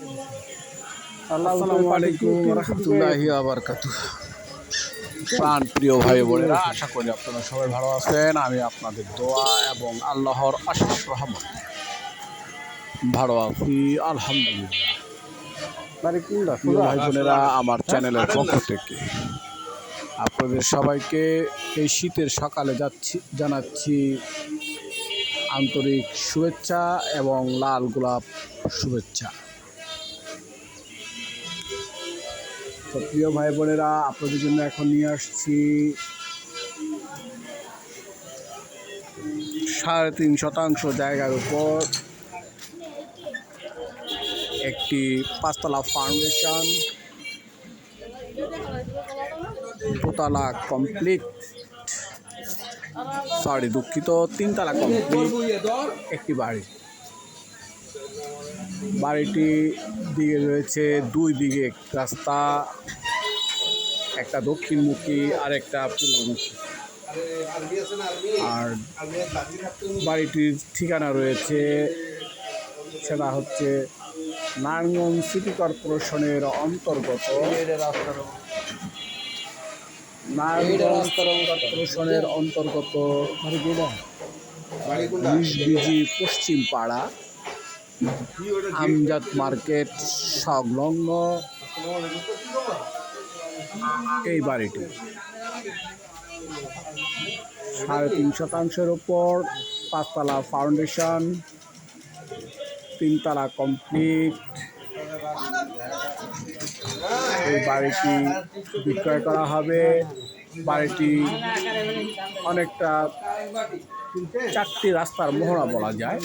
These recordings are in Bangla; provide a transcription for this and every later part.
আসসালামু আলাইকুম রহমতুল্লাহি আবরকাতু প্রাণ প্রিয় ভাই বোনেরা আশা করি আপনারা সবাই ভালো আছেন। আমি আপনাদের দোয়া এবং আল্লাহর আশিস রহমত। ভালো আছি আলহামদুলিল্লাহ। প্রিয় ভাই বোনেরা আমার চ্যানেলের পক্ষ থেকে আপনাদের সবাইকে এই শীতের সকালে যাচ্ছি জানাচ্ছি আন্তরিক শুভেচ্ছা এবং লাল গোলাপ শুভেচ্ছা। তো প্রিয় ভাই বোনেরা আপনাদের জন্য এখন নিয়ে আসছি সাড়ে তিন শতাংশ জায়গার উপর একটি পাঁচতলা ফাউন্ডেশন। দোতলা কমপ্লিট। সরি, দুঃখিত, তিনতলা কমপ্লিট। একটি বাড়ি। বাড়িটি দিকে রয়েছে দুই দিকে রাস্তা, একটা দক্ষিণমুখী আর একটা পূর্বমুখী। আর বাড়িটির ঠিকানা রয়েছে, সেটা হচ্ছে নারায়ণগঞ্জ সিটি কর্পোরেশনের অন্তর্গত নারায়ণগঞ্জ কর্পোরেশনের অন্তর্গত পশ্চিম পাড়া আমজাদ মার্কেট, সংলগ্ন। এই বাড়িটি। সাড়ে তিন শতাংশের ওপর পাঁচতলা ফাউন্ডেশন, তিনতলা কমপ্লিট। এই বাড়িটি বিক্রয় করা হবে। বাড়িটি অনেকটা চারটি রাস্তার মোহরা বলা যায়।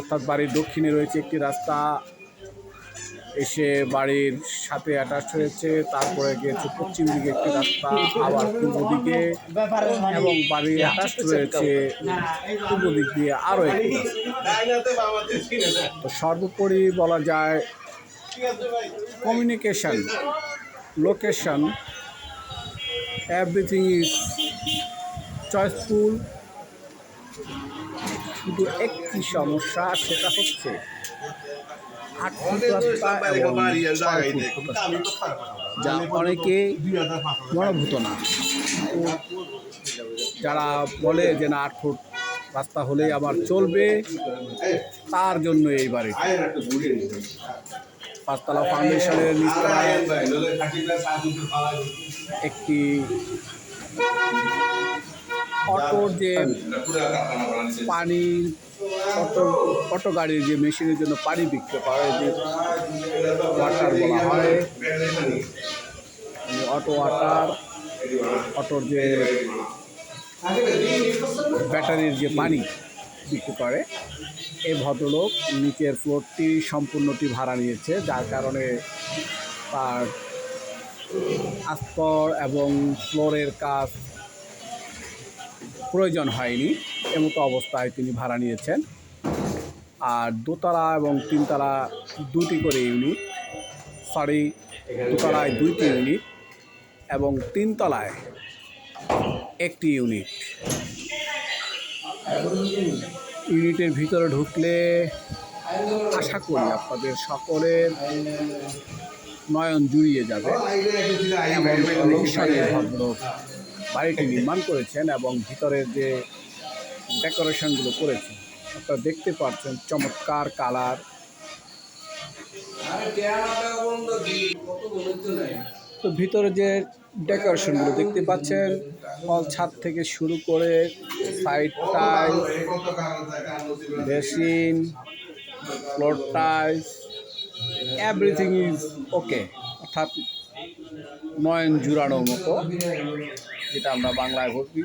অর্থাৎ বাড়ির দক্ষিণে রয়েছে একটি রাস্তা। এসে বাড়ির সাথে অ্যাটাচ হয়েছে, তারপরে গিয়েছে পশ্চিম দিকে একটি রাস্তা, আবার পূর্ব দিকে এবং বাড়ির অ্যাটাচ রয়েছে পূর্ব দিক দিয়ে আরও একটি তো সর্বোপরি বলা যায় communication location everything is choiceful কিন্তু একটি সমস্যা, সেটা হচ্ছে যা অনেকে মনোভূত না। যারা বলে যে না আট ফুট রাস্তা হলেই আমার চলবে, তার জন্য এই বাড়িটি পাঁচতলা ফাউন্ডেশনের একটি অটোর যে পানি, অটো অটো গাড়ির যে মেশিনের জন্য পানি বিক্রি করে যে ওয়াটার বলা হয়। অটো ওয়াটার অটোর যে ব্যাটারির যে পানি বিক্রি করে। এই ভদ্রলোক নিচের ফ্লোরটি সম্পূর্ণটি ভাড়া নিয়েছে, যার কারণে তার আস্তর এবং ফ্লোরের কাজ প্রয়োজন হয়নি, এমতো অবস্থায় তিনি ভাড়া নিয়েছেন। আর দোতলা এবং তিনতলা দুটি করে ইউনিট সরি দোতলায় দুইটি ইউনিট এবং তিনতলায় একটি ইউনিট ইউনিটের ভিতরে ঢুকলে আশা করি আপনাদের সকলের নয়ন জুড়িয়ে যাবে। বাড়িটি নির্মাণ করেছেন এবং ভিতরের যে ডেকোরেশনগুলো করেছেন, আপনারা দেখতে পাচ্ছেন চমৎকার কালার। তো ভিতরে যে ডেকোরেশনগুলো দেখতে পাচ্ছেন, হল ছাদ থেকে শুরু করে side tile basin floor tiles everything is okay অর্থাৎ নয়ন জুড়ানোর মতো, যেটা আমরা বাংলায় বলি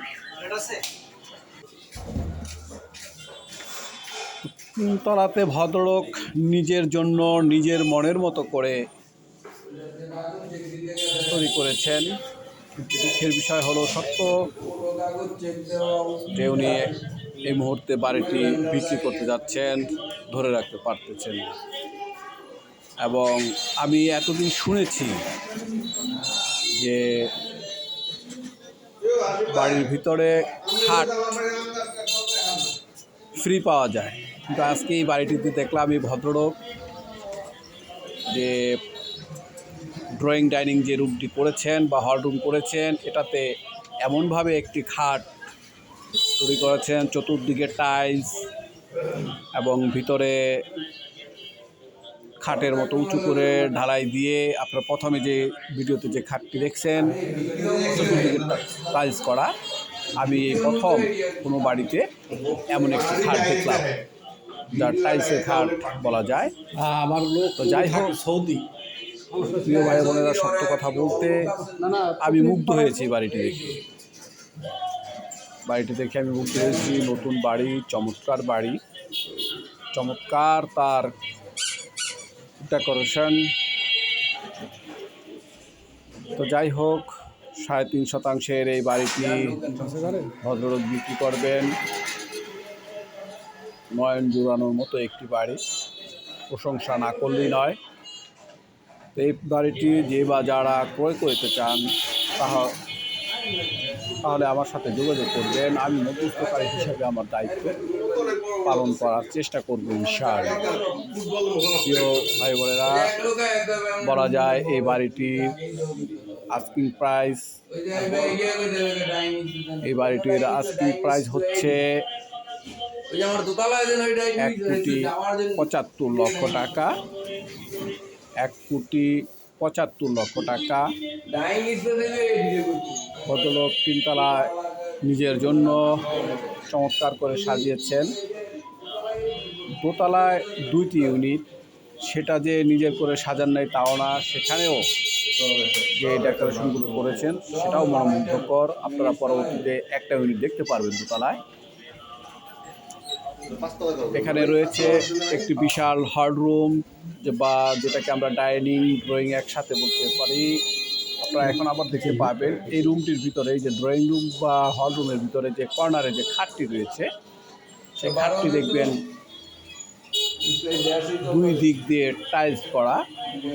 তলাতে ভদ্রলোক নিজের জন্য নিজের মনের মতো করে তৈরি করেছেন। কিন্তু দুঃখের বিষয় হলো, সত্য যে উনি এই মুহূর্তে বাড়িটি বিক্রি করতে যাচ্ছেন, ধরে রাখতে পারতেছেন এবং আমি এতদিন শুনেছি যে বাড়ির ভিতরে খাট ফ্রি পাওয়া যায়। কিন্তু আজকে এই বাড়িটিতে দেখলাম এই ভদ্রলোক যে ড্রয়িং ডাইনিং যে রুমটি করেছেন বা হল রুম করেছেন এটাতে এমনভাবে একটি খাট তৈরি করেছেন চতুর্দিকে টাইলস এবং ভিতরে খাটের মতো উঁচু করে ঢালাই দিয়ে আপনারা প্রথমে যে ভিডিওতে যে খাটটি দেখছেন চতুর্দিকে টাইলস করা আমি প্রথম কোনো বাড়িতে এমন একটি খাট দেখলাম যার টাইলসের খাট বলা যায়। আমার লোক তো যাই হোক সৌদি। প্রিয় ভাই বোনেরা সত্য কথা বলতে আমি মুগ্ধ হয়েছি বাড়িটি দেখে। বাড়িটি দেখে আমি মুগ্ধ হয়েছি নতুন বাড়ি চমৎকার বাড়ি। চমৎকার তার ডেকোরেশন। তো যাই হোক সাড়ে তিন শতাংশের এই বাড়িটি ভদ্রলোক বিক্রি করবেন। নয়ন জুড়ানোর মতো একটি বাড়ি। প্রশংসা না করলেই নয়। এই বাড়িটি যে বা যারা ক্রয় করতে চান, তাহা, তাহলে আমার সাথে যোগাযোগ করবেন। আমি মধ্যস্থকারী হিসেবে আমার দায়িত্ব পালন করার চেষ্টা করব ইনশাআল প্রিয় ভাই বোনেরা বলা যায় এই বাড়িটির আস্কিং প্রাইস এই বাড়িটির আস্কিং প্রাইস হচ্ছে এক কোটি পঁচাত্তর লক্ষ টাকা। এক কোটি পঁচাত্তর লক্ষ টাকা। ভদ্রলোক তিনতলা নিজের জন্য চমৎকার করে সাজিয়েছেন। দোতলায় দুইটি ইউনিট, সেটা যে নিজের করে সাজান নাই তাও না, সেখানেও যে ডেকোরেশনগুলো করেছেন, সেটাও মনোমুগ্ধকর। আপনারা পরবর্তীতে একটা ইউনিট দেখতে পারবেন দোতলায়। এখানে রয়েছে একটি বিশাল হল রুম বা যেটাকে আমরা ডাইনিং ড্রয়িং একসাথে বলতে পারি। আপনারা এখন আবার দেখতে পাবেন এই রুমটির ভিতরে যে ড্রয়িং রুম বা হল রুমের ভিতরে যে কর্নারে যে খাটটি রয়েছে, সেই খাটটি দেখবেন দুই দিক দিয়ে টাইলস করা।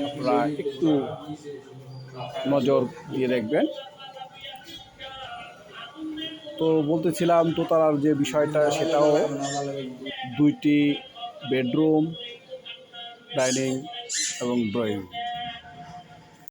আপনারা একটু নজর দিয়ে দেখবেন। তো বলতেছিলাম দোতলার যে বিষয়টা সেটাও দুইটি বেডরুম ডাইনিং এবং ড্রয়িং।